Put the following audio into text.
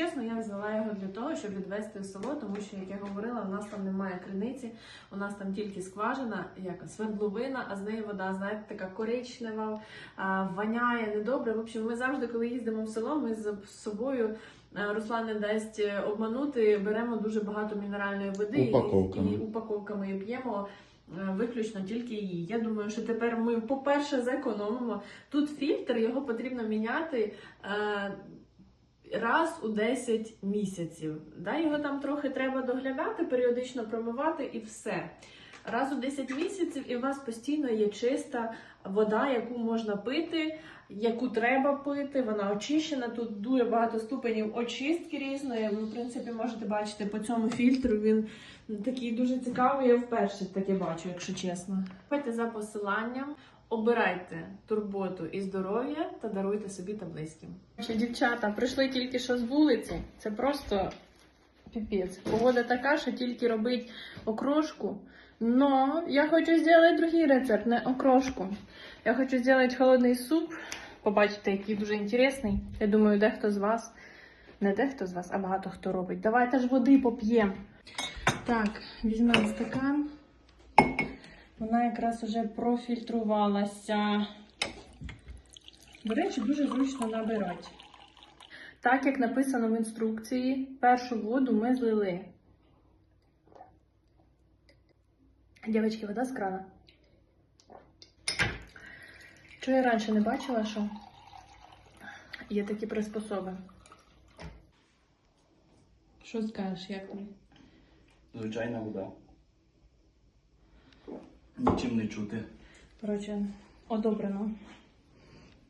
Чесно, я взяла його для того, щоб відвести в село, тому що, як я говорила, у нас там немає криниці, у нас там тільки скважина, як свердловина, а з неї вода, знаєте, така коричнева, воняє недобре. В общем, ми завжди, коли їздимо в село, ми з собою. е, Руслан не дасть е, обманути, беремо дуже багато мінеральної води Упаковками. і упаковками і п'ємо е, виключно тільки її. Я думаю, що тепер ми, по-перше, зекономимо. Тут фільтр, його потрібно міняти. Раз у 10 місяців. Да, його там трохи треба доглядати, періодично промивати і все. Раз у 10 місяців, і у вас постійно є чиста вода, яку можна пити, яку треба пити. Вона очищена. Тут дуже багато ступенів очистки різної. Ви, в принципі, можете бачити по цьому фільтру. Він такий дуже цікавий. Я вперше таке бачу, якщо чесно. Ходьте за посиланням. Обирайте турботу і здоров'я та даруйте собі та близьким. Чи дівчата прийшли тільки що з вулиці? Це просто піпець. Погода така, що тільки робить окрошку. Но я хочу зробити другий рецепт, не окрошку. Я хочу зробити холодний суп. Побачите, який дуже інтересний. Я думаю, дехто з вас, не дехто з вас, а багато хто робить. Давайте ж води поп'ємо. Так, візьмемо стакан. Вона якраз уже профільтрувалася. До речі, дуже зручно набирати. Так як написано в інструкції, першу воду ми злили. Дівчатки, вода з крана. Чого я раніше не бачила, що є такі приспособи. Що скажеш, як тобі? Звичайна вода. Нічим не чути. Коротше, одобрено.